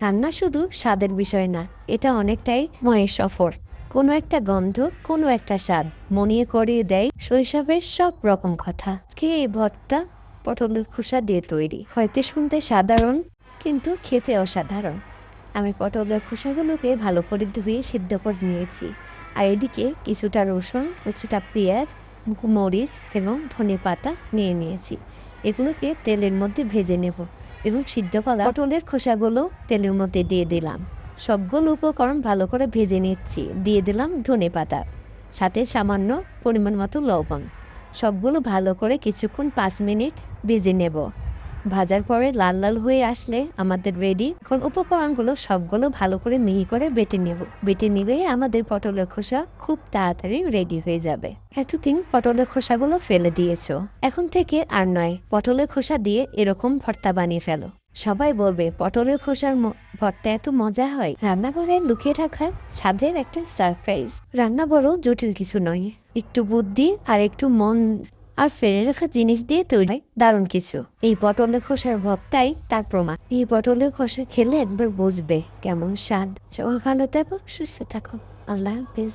রান্না শুধু স্বাদের বিষয় না, এটা অনেকটাই ময়ের সফর। কোনো একটা গন্ধ, কোনো একটা স্বাদ মনিয়ে করিয়ে দেয় শৈশবের সব রকম কথা। কে এই ভর্তা পটলের খোসা দিয়ে তৈরি। হয়তো শুনতে সাধারণ, কিন্তু খেতে অসাধারণ। আমি পটলের খোসাগুলোকে ভালো করে ধুয়ে সিদ্ধ করে নিয়েছি। আর এদিকে কিছুটা রসুন, কিছুটা পেঁয়াজ, মরিচ এবং ধনে পাতা নিয়ে নিয়েছি। এগুলোকে তেলের মধ্যে ভেজে নেব। এবং সিদ্ধ করা পটলের খোসাগুলো তেলের মধ্যে দিয়ে দিলাম। সবগুলো উপকরণ ভালো করে ভেজে নিচ্ছি। দিয়ে দিলাম ধনে পাতা, সাথে সামান্য পরিমাণ মতো লবণ। সবগুলো ভালো করে কিছুক্ষণ পাঁচ মিনিট ভেজে নেব। ভাজার পরে লাল লাল হয়ে আসলে আমাদের রেডি এখন উপকরণগুলো সবগুলো ভালো করে মিহি করে বেটে নেব। বেটে নিলেই আমাদের পটলের খোসা খুব তাড়াতাড়ি রেডি হয়ে যাবে। এতদিন পটলের খোসাগুলো ফেলে দিয়েছ। এখন থেকে আর নয়, পটলের খোসা দিয়ে এরকম ভর্তা বানিয়ে ফেলো। সবাই বলবে, পটলের খোসার ভর্তা এত মজা হয়? রান্নাঘরে লুকিয়ে থাকা স্বাদের একটা সারপ্রাইজ রান্না বড় জটিল কিছু নয়। একটু বুদ্ধি আর একটু মন আর ফেলে রাখা জিনিস দিয়ে তৈরি হয় দারুণ কিছু। এই পটলের খোসার ভবটাই তার প্রমাণ। এই পটলের খোসা খেলে একবার বুঝবে কেমন স্বাদ। সবাই ভালো থাকো, সুস্থ থাকো। আল্লাহ হাফিজ।